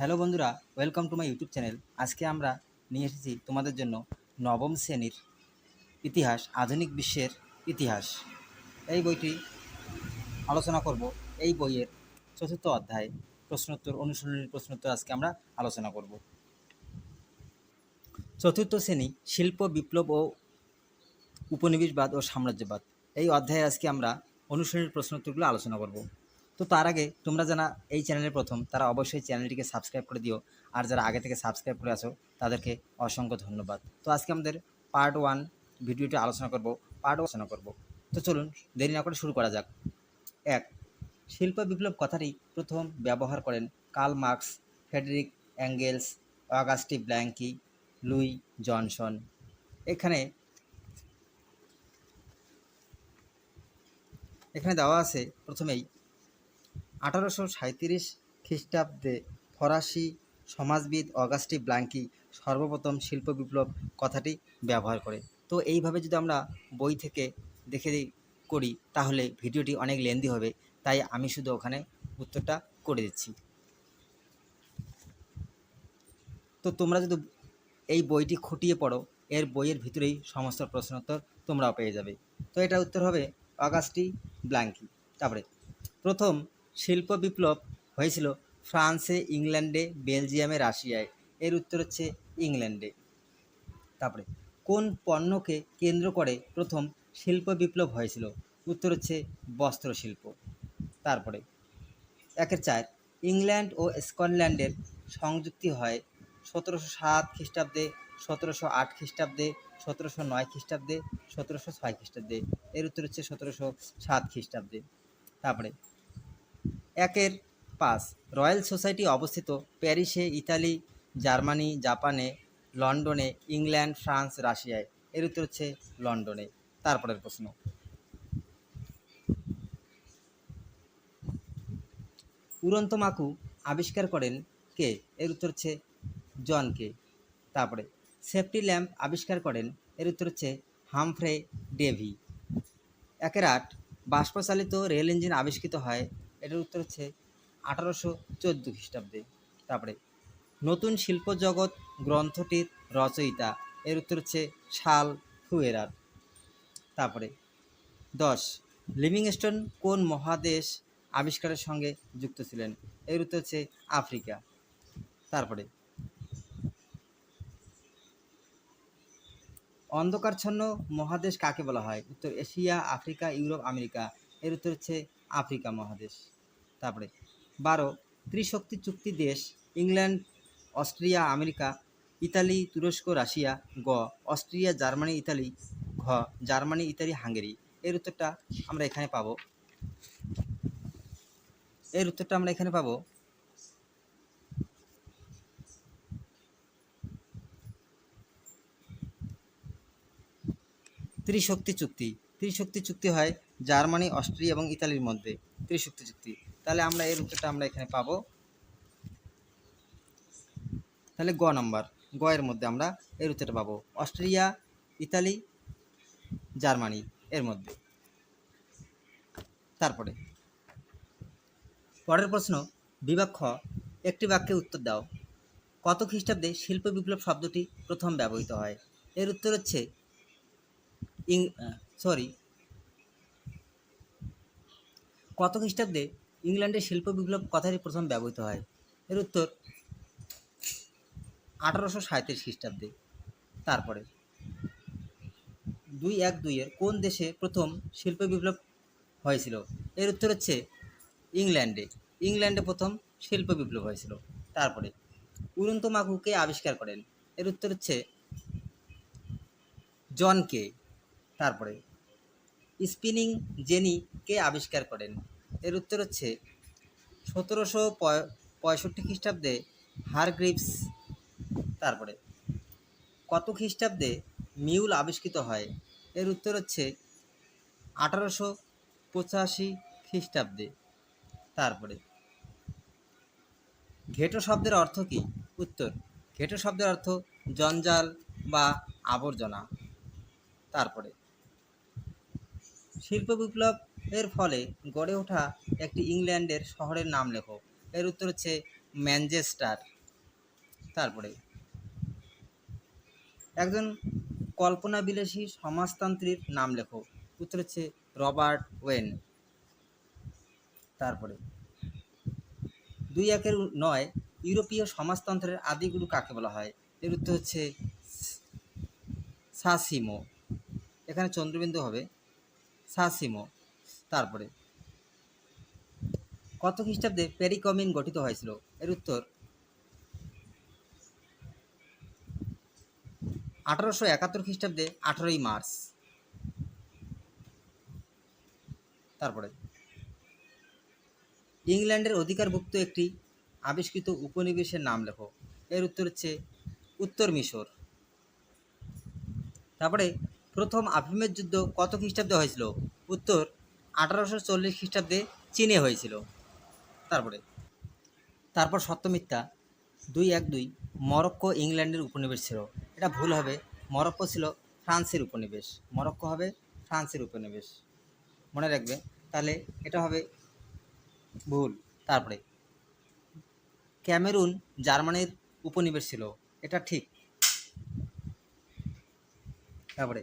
Hello বন্ধুরা welcome to my YouTube channel আজকে আমরা নিয়ে এসেছি তোমাদের জন্য নবম শ্রেণির ইতিহাস, আধুনিক বিশ্বের ইতিহাস। এই বইটি আলোচনা করব। এই বইয়ের চতুর্থ অধ্যায়, প্রশ্নোত্তর, অনুশীলনীর প্রশ্নোত্তর আজকে আমরা আলোচনা করব। চতুর্থ শ্রেণি, শিল্প, বিপ্লব ও উপনিবেশবাদ ও সাম্রাজ্যবাদ। এই অধ্যায়ে আজকে আমরা অনুশীলনীর প্রশ্নোত্তরগুলো আলোচনা করব। তো তার আগে তোমরা যারা এই চ্যানেলের প্রথম, তারা অবশ্যই চ্যানেলটিকে সাবস্ক্রাইব করে দিও। আর যারা আগে থেকে সাবস্ক্রাইব করে আসো তাদেরকে অসংখ্য ধন্যবাদ। তো আজকে আমাদের পার্ট ওয়ান ভিডিওটি আলোচনা করব পার্ট আলোচনা করব। তো চলুন, দেরি না করে শুরু করা যাক। এক, শিল্প বিপ্লব কথাটি প্রথম ব্যবহার করেন Karl Marx Friedrich Engels Auguste Blanqui, Louis Johnson. এখানে এখানে দেওয়া আছে প্রথমেই আঠারোশো সাঁত্রিশ খ্রিস্টাব্দে ফরাসি সমাজবিদ অগাস্টি ব্লাঙ্কি সর্বপ্রথম শিল্প বিপ্লব কথাটি ব্যবহার করে। তো এইভাবে যদি আমরা বই থেকে দেখে করি, তাহলে ভিডিওটি অনেক লেন্দি হবে, তাই আমি শুধু ওখানে উত্তরটা করে দিচ্ছি। তো তোমরা যদি এই বইটি খুঁটিয়ে পড়ো, এর বইয়ের ভিতরেই সমস্ত প্রশ্নোত্তর তোমরাও পেয়ে যাবে। তো এটা উত্তর হবে অগাস্টি ব্ল্যাঙ্কি। তারপরে প্রথম শিল্প বিপ্লব হয়েছিল ফ্রান্সে, ইংল্যান্ডে, বেলজিয়ামে, রাশিয়ায়। এর উত্তর হচ্ছে ইংল্যান্ডে। তারপরে, কোন পণ্যকে কেন্দ্র করে প্রথম শিল্প বিপ্লব হয়েছিল? উত্তর হচ্ছে বস্ত্র শিল্প তারপরে, একের চার, ইংল্যান্ড ও স্কটল্যান্ডের সংযুক্তি হয় সতেরোশো সাত খ্রিস্টাব্দে, সতেরোশো আট খ্রিস্টাব্দে, সতেরোশো নয় খ্রিস্টাব্দে, সতেরোশো ছয় খ্রিস্টাব্দে। এর উত্তর হচ্ছে সতেরোশো সাত খ্রিস্টাব্দে। তারপরে একের পাঁচ। রয়্যাল সোসাইটি অবস্থিত প্যারিসে ইতালি, জার্মানি, জাপানে, লন্ডনে, ইংল্যান্ড, ফ্রান্স, রাশিয়ায়। এর উত্তর হচ্ছে লন্ডনে। তারপরের প্রশ্ন। উড়ন্ত মাকু আবিষ্কার করেন কে? এর উত্তর হচ্ছে জন কে। তারপরে, সেফটি ল্যাম্প আবিষ্কার করেন, এর উত্তর হচ্ছে হামফ্রে ডেভি। একের আট, বাষ্পচালিত রেল ইঞ্জিন আবিষ্কৃত হয় এটার উত্তর হচ্ছে আঠারোশো চোদ্দ খ্রিস্টাব্দে। তারপরে, নতুন শিল্প জগৎ গ্রন্থটির রচয়িতা, এর উত্তর হচ্ছে শাল ফুয়েরার। তারপরে, দশ, লিভিংস্টোন কোন মহাদেশ আবিষ্কারের সঙ্গে যুক্ত ছিলেন, এর উত্তর হচ্ছে আফ্রিকা। তারপরে, অন্ধকারচ্ছন্ন মহাদেশ কাকে বলা হয়, উত্তর এশিয়া, আফ্রিকা, ইউরোপ, আমেরিকা, এর উত্তর হচ্ছে আফ্রিকা মহাদেশ। তারপরে বারো, ত্রিশক্তি চুক্তি দেশ, ইংল্যান্ড, অস্ট্রিয়া, আমেরিকা, ইতালি, তুরস্ক, রাশিয়া, গ, অস্ট্রিয়া, জার্মানি, ইতালি, ঘ, জার্মানি, ইতালি, হাঙ্গেরি। এর উত্তরটা আমরা এখানে পাবো। এর উত্তরটা আমরা এখানে পাবো। ত্রিশক্তি চুক্তি। ত্রিশক্তি চুক্তি হয় জার্মানি, অস্ট্রিয়া এবং ইতালির মধ্যে। ত্রিশক্তি চুক্তি। তাহলে আমরা এর উত্তরটা আমরা এখানে পাবো। তাহলে গ নম্বর, গ এর মধ্যে আমরা এর উত্তরটা পাবো। অস্ট্রিয়া ইতালি, জার্মানি এর মধ্যে। তারপরে, পরের প্রশ্ন খ, একটি বাক্যে উত্তর দাও। কত খ্রিস্টাব্দে শিল্প বিপ্লব শব্দটি প্রথম ব্যবহৃত হয়? এর উত্তর হচ্ছে ইং সরি কত খ্রিস্টাব্দে ইংল্যান্ডে শিল্প বিপ্লব কথাটি প্রথম ব্যবহৃত হয়। এর উত্তর আঠারোশো সাঁত্রিশ খ্রিস্টাব্দে। তারপরে দুই এক দুইয়ের কোন দেশে প্রথম শিল্প বিপ্লব হয়েছিল? এর উত্তর হচ্ছে ইংল্যান্ডে। ইংল্যান্ডে প্রথম শিল্প বিপ্লব হয়েছিল। তারপরে উড়ন্ত মাকুকে আবিষ্কার করেন। এর উত্তর হচ্ছে জন কে। তারপরে স্পিনিং জেনি কে আবিষ্কার করেন। এর উত্তর হচ্ছে সতেরোশো পঁয়ষট্টি খ্রিস্টাব্দে হারগ্রিভস তারপরে। কত খ্রিস্টাব্দে মিউল আবিষ্কৃত হয়? এর উত্তর হচ্ছে আঠারোশো পঁচাশি খ্রিস্টাব্দে। তারপরে। ঘেটো শব্দের অর্থ কী? উত্তর। ঘেটো শব্দের অর্থ জঞ্জাল বা আবর্জনা। তারপরে। শিল্প বিপ্লব এর ফলে গড়ে ওঠা একটি ইংল্যান্ডের শহরের নাম লেখো। এর উত্তর হচ্ছে ম্যানচেস্টার। তারপরে, একজন কল্পনাবিলাসী সমাজতান্ত্রীর নাম লেখো। উত্তর হচ্ছে রবার্ট ওয়েন। তারপরে, দুই একের নয় ইউরোপীয় সমাজতন্ত্রের আদিগুরু কাকে বলা হয়? এর উত্তর হচ্ছে সাসিমো। এখানে চন্দ্রবিন্দু হবে সাসিমো। তারপরে। কত খ্রিস্টাব্দে পেরিকমিন গঠিত হয়েছিল? এর উত্তর আঠারোশো একাত্তর খ্রিস্টাব্দে আঠারোই মার্চ। তারপরে ইংল্যান্ডের অধিকারভুক্ত একটি আবিষ্কৃত উপনিবেশের নাম লেখো। এর উত্তর হচ্ছে উত্তর মিশর। তারপরে প্রথম আফিমের যুদ্ধ কত খ্রিস্টাব্দে হয়েছিল? উত্তর আঠারোশো চল্লিশ খ্রিস্টাব্দে চীনে হয়েছিল। তারপরে। তারপর সত্যমিথ্যা দুই এক দুই মরক্কো ইংল্যান্ডের উপনিবেশ ছিল। এটা ভুল হবে। মরক্কো ছিল ফ্রান্সের উপনিবেশ। মরক্কো হবে ফ্রান্সের উপনিবেশ। মনে রাখবে। তাহলে এটা হবে ভুল। তারপরে। ক্যামেরুন জার্মানির উপনিবেশ ছিল। এটা ঠিক। তারপরে।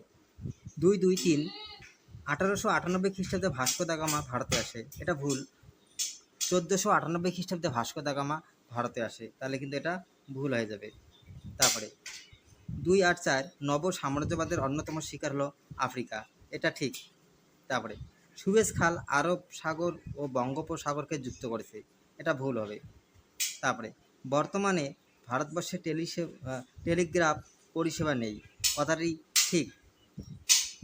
দুই দুই তিন আঠারোশো আটানব্বই খ্রিস্টাব্দে ভাস্কো দা গামা ভারতে আসে। এটা ভুল। চোদ্দোশো আটানব্বই খ্রিস্টাব্দে ভাস্কো দা গামা ভারতে আসে। তাহলে কিন্তু এটা ভুল হয়ে যাবে। তারপরে, দুই আট চার নব সাম্রাজ্যবাদের অন্যতম শিকার হলো আফ্রিকা। এটা ঠিক। তারপরে, সুয়েজ খাল আরব সাগর ও বঙ্গোপসাগরকে যুক্ত করেছে। এটা ভুল হবে। তারপরে, বর্তমানে ভারতবর্ষে টেলিসে টেলিগ্রাফ পরিষেবা নেই। কথাটি ঠিক।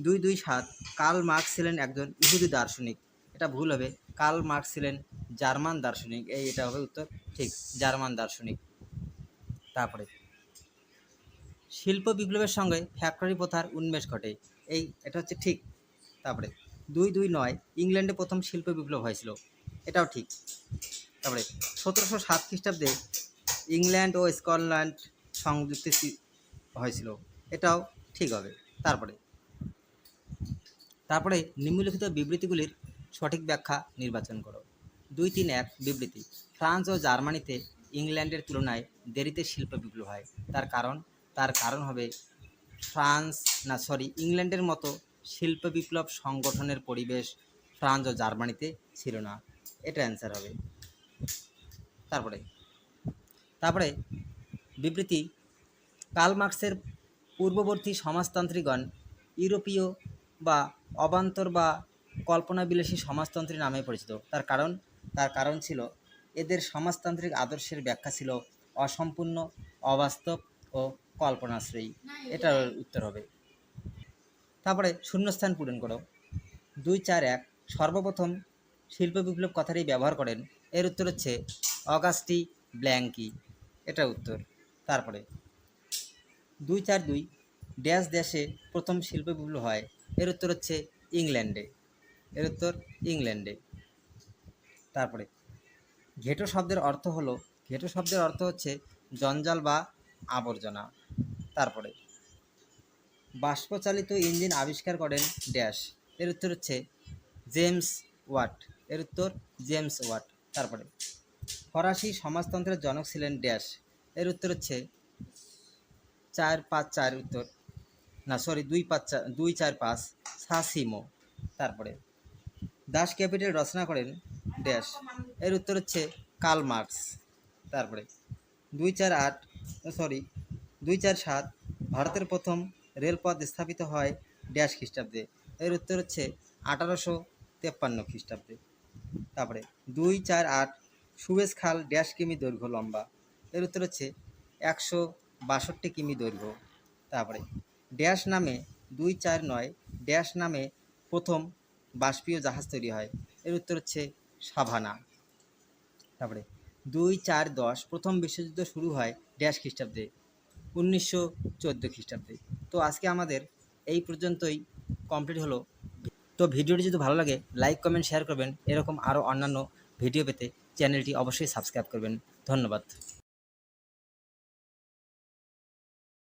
দুই দুই সাত, কার্ল মার্কস ছিলেন একজন ইহুদি দার্শনিক। এটা ভুল হবে। কার্ল মার্কস ছিলেন জার্মান দার্শনিক। এই এটা হবে উত্তর। ঠিক, জার্মান দার্শনিক। তারপরে, শিল্প বিপ্লবের সঙ্গে ফ্যাক্টরি প্রথার উন্মেষ ঘটে। এই এটা হচ্ছে ঠিক। তারপরে, দুই দুই নয়, ইংল্যান্ডে প্রথম শিল্প বিপ্লব হয়েছিল। এটাও ঠিক। তারপরে, সতেরোশো সাত খ্রিস্টাব্দে ইংল্যান্ড ও স্কটল্যান্ড সংযুক্তি হয়েছিল। এটাও ঠিক হবে। তারপরে তারপরে নিম্নলিখিত বিবৃতিগুলির সঠিক ব্যাখ্যা নির্বাচন করো। দুই তিন এক বিবৃতি। ফ্রান্স ও জার্মানিতে ইংল্যান্ডের তুলনায় দেরিতে শিল্প বিপ্লব হয়। তার কারণ তার কারণ হবে ফ্রান্স, না, সরি, ইংল্যান্ডের মতো শিল্প বিপ্লব সংগঠনের পরিবেশ ফ্রান্স ও জার্মানিতে ছিল না। এটা অ্যান্সার হবে। তারপরে তারপরে বিবৃতি, কার্ল মার্কসের পূর্ববর্তী সমাজতান্ত্রিকগণ ইউরোপীয় বা অবান্তর বা কল্পনাবিলাসী সমাজতন্ত্রী নামে পরিচিত। তার কারণ তার কারণ ছিল, এদের সমাজতান্ত্রিক আদর্শের ব্যাখ্যা ছিল অসম্পূর্ণ, অবাস্তব ও কল্পনাশ্রয়ী। এটার উত্তর হবে। তারপরে শূন্যস্থান পূরণ করো। দুই চার এক, সর্বপ্রথম শিল্প বিপ্লব কথাটি ব্যবহার করেন। এর উত্তর হচ্ছে অগাস্টি ব্ল্যাঙ্কি। এটা উত্তর। তারপরে দুই চার দুই ড্যাশ দেশে প্রথম শিল্প বিপ্লব হয় এর উত্তর হচ্ছে ইংল্যান্ডে। এর উত্তর ইংল্যান্ডে। তারপরে, ঘেটো শব্দের অর্থ হলো, ঘেটো শব্দের অর্থ হচ্ছে জঞ্জাল বা আবর্জনা। তারপরে, বাষ্পচালিত ইঞ্জিন আবিষ্কার করেন ড্যাশ। এর উত্তর হচ্ছে জেমস ওয়াট। এর উত্তর জেমস ওয়াট। তারপরে, ফরাসি সমাজতন্ত্রের জনক ছিলেন ড্যাশ। এর উত্তর হচ্ছে চার পাঁচ চার উত্তর। না সরি দুই পাঁচ দুই চার পাঁচ, সাসিমো। তারপরে, দাস ক্যাপিটাল রচনা করেন ড্যাশ। এর উত্তর হচ্ছে কাল মার্কস। তারপরে, দুই চার আট সরি দুই চার সাত, ভারতের প্রথম রেলপথ স্থাপিত হয় ড্যাশ খ্রিস্টাব্দে। এর উত্তর হচ্ছে আঠারোশো তেপ্পান্ন খ্রিস্টাব্দে। তারপরে, দুই চার আট সুয়েজ খাল ড্যাশ কিমি দৈর্ঘ্য লম্বা। এর উত্তর হচ্ছে একশো বাষট্টি কিমি দৈর্ঘ্য। তারপরে ড্যাশ নামে দুই চার নয়, ড্যাশ নামে প্রথম বাষ্পীয় জাহাজ তৈরি হয়। এর উত্তর হচ্ছে সাভানা। তারপরে দুই চার দশ, প্রথম বিশ্বযুদ্ধ শুরু হয় ড্যাশ খ্রিস্টাব্দে, উনিশশো চোদ্দ খ্রিস্টাব্দে। তো আজকে আমাদের এই পর্যন্তই কমপ্লিট হলো। তো ভিডিওটি যদি ভালো লাগে লাইক কমেন্ট শেয়ার করবেন। এরকম আরও অন্যান্য ভিডিও পেতে চ্যানেলটি অবশ্যই সাবস্ক্রাইব করবেন। ধন্যবাদ।